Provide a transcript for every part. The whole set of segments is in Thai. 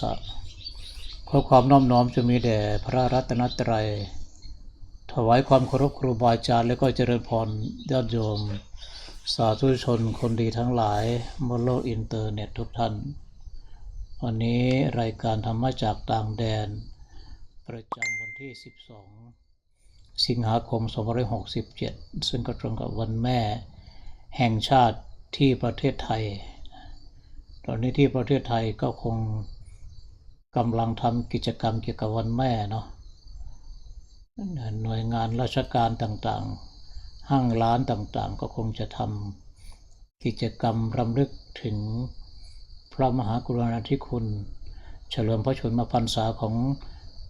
สะขอความน้อมน้อมจะมีแด่พระรัตนตรัย ถวายความเคารพครูบาอาจารย์และก็เจริญพรญาติโยม สาธุชนคนดีทั้งหลายบนโลกอินเทอร์เน็ตทุกท่าน วันนี้รายการธรรมะจากต่างแดน ประจำวันที่ 12 สิงหาคม 2567 ซึ่งก็ตรงกับวันแม่ แห่งชาติที่ประเทศไทย ตอนนี้ที่ประเทศไทยก็คง กำลังทำกิจกรรมเกี่ยวกับวันแม่เนาะหน่วยงานราชการต่างๆ ห้างร้านต่างๆ ก็คงจะทำกิจกรรมรำลึกถึงพระมหากรุณาธิคุณ เฉลิมพระชนมพรรษาของ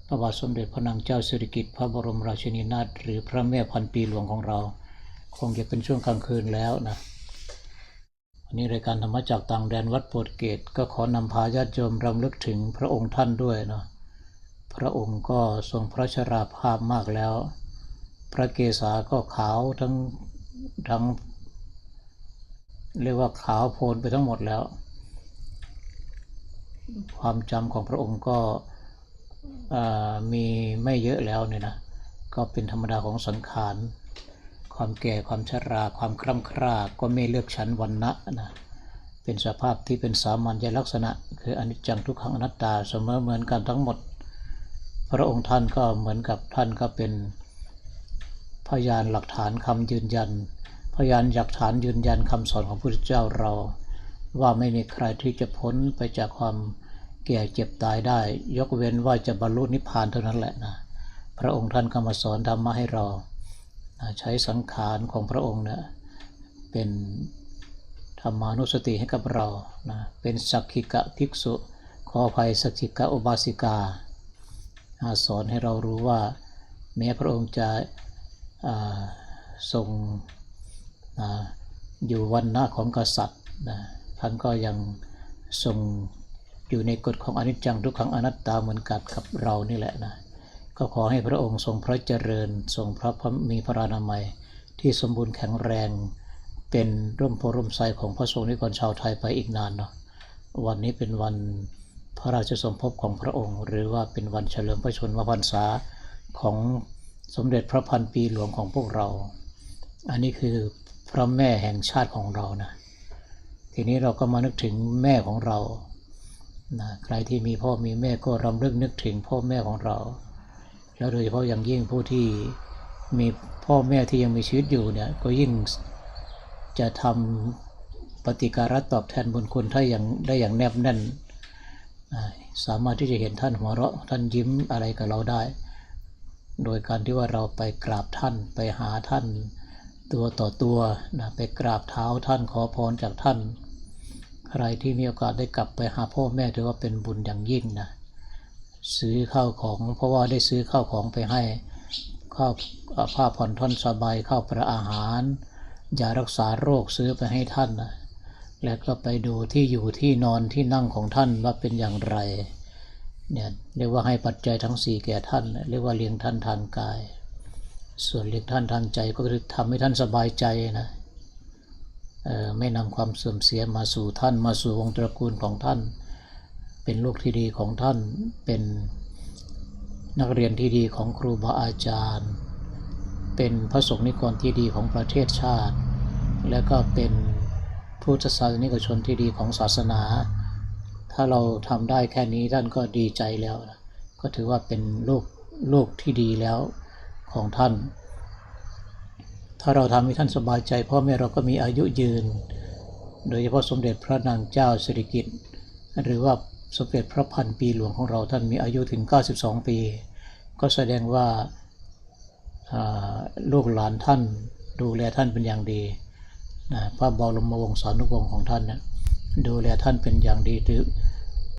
พระบาทสมเด็จพระนางเจ้าสิริกิติ์พระบรมราชินีนาถหรือพระแม่พันปีหลวงของเรา คงจะเป็นช่วงกลางคืนแล้วนะ วันนี้รายการธรรมะจากต่างแดนวัดโปรดเกตก็ขอนำพาญาติโยมรำลึกถึงพระองค์ท่านด้วยเนาะพระองค์ก็ทรงพระชราภาพมากแล้ว พระเกศาก็ขาวทั้งทั้ง เรียกว่าขาวโพลนไปทั้งหมดแล้ว ความจำของพระองค์ก็มีไม่เยอะแล้วเนี่ยนะ ก็เป็นธรรมดาของสังขาร ความแก่ความชรา ความคร่ำคร่าก็ไม่เลือกชั้นวันนะนะเป็นสภาพที่เป็นสามัญลักษณะ คืออนิจจังทุกขังอนัตตาเสมอเหมือนกันทั้งหมด พระองค์ท่านก็เหมือนกับท่านก็เป็นพยานหลักฐานคำยืนยัน พยานหลักฐานยืนยันคำสอนของพระพุทธเจ้าเรา ว่าไม่มีใครที่จะพ้นไปจากความแก่เจ็บตายได้ ยกเว้นว่าจะบรรลุนิพพานเท่านั้นแหละนะพระองค์ท่านก็มาสอนธรรมะให้เรา ใช้สังขารของพระองค์เนี่ยเป็นธรรมานุสติให้กับเรานะเป็นสักขิกะภิกษุ ขออภัยสักขิกะอุบาสิกาอสอนให้เรารู้ว่า แม้พระองค์จะอ่าทรงออยู่วันหน้าของกษัตริย์นะท่านก็ยังทรงอยู่ในกฎของอนิจจังทุกขังอนัตตาเหมือนกับกับเรานี่แหละนะ ก็ขอให้พระองค์ทรงพระเจริญ ทรงพระพระมีพระรานามัย ที่สมบูรณ์แข็งแรง เป็นร่มโพร่มไทรของพระสงฆ์นิกรชาวไทยไปอีกนานเนาะวันนี้เป็นวันพระราชสมภพของพระองค์ หรือว่าเป็นวันเฉลิมพระชนมพรรษาของสมเด็จพระพันปีหลวงของพวกเรา อันนี้คือพระแม่แห่งชาติของเรานะทีนี้เราก็มานึกถึงแม่ของเรานะใครที่มีพ่อมีแม่ก็รำลึกนึกถึงพ่อแม่ของเรา แล้วโดยเฉพาะอย่างยิ่งผู้ที่มีพ่อแม่ที่ยังมีชีวิตอยู่เนี่ยก็ยิ่งจะทำปฏิการะตอบแทนบุญคุณถ้าอย่างได้อย่างแนบแน่น สามารถที่จะเห็นท่านหัวเราะท่านยิ้มอะไรกับเราได้ โดยการที่ว่าเราไปกราบท่านไปหาท่านตัวต่อตัวนะไปกราบเท้าท่านขอพรจากท่าน ใครที่มีโอกาสได้กลับไปหาพ่อแม่ถือว่าเป็นบุญอย่างยิ่งนะ ซื้อข้าวของ เพราะว่าได้ซื้อข้าวของไปให้ข้าวผ้าผ่อนท่อนสบายข้าวประอาหารยารักษาโรคซื้อไปให้ท่านนะแล้วก็ไปดูที่อยู่ที่นอนที่นั่งของท่านว่าเป็นอย่างไรเนี่ยเรียกว่าให้ปัจจัยทั้งสี่แก่ท่าน เรียกว่าเลี้ยงท่านทางกาย ส่วนเลี้ยงท่านทางใจก็คือทำให้ท่านสบายใจนะไม่นำความเสื่อมเสียมาสู่ท่านมาสู่วงตระกูลของท่าน เป็นลูกที่ดีของท่าน เป็นนักเรียนที่ดีของครูบาอาจารย์ เป็นพระสงฆ์นิกรที่ดีของประเทศชาติ และก็เป็นพุทธศาสนิกชนที่ดีของศาสนา ถ้าเราทำได้แค่นี้ท่านก็ดีใจแล้วนะก็ถือว่าเป็นลูกลูกที่ดีแล้วของท่าน ถ้าเราทำให้ท่านสบายใจพ่อแม่เราก็มีอายุยืน โดยเฉพาะสมเด็จพระนางเจ้าสิริกิติ์หรือว่า สมเด็จพระพันปีหลวงของเราท่านมีอายุถึง 92 ปี ก็แสดงว่าาลูกหลานท่านดูแลท่านเป็นอย่างดีนะพระบรมวงศานุวงศ์ของท่านเนี่ยดูแลท่านเป็นอย่างดีถือ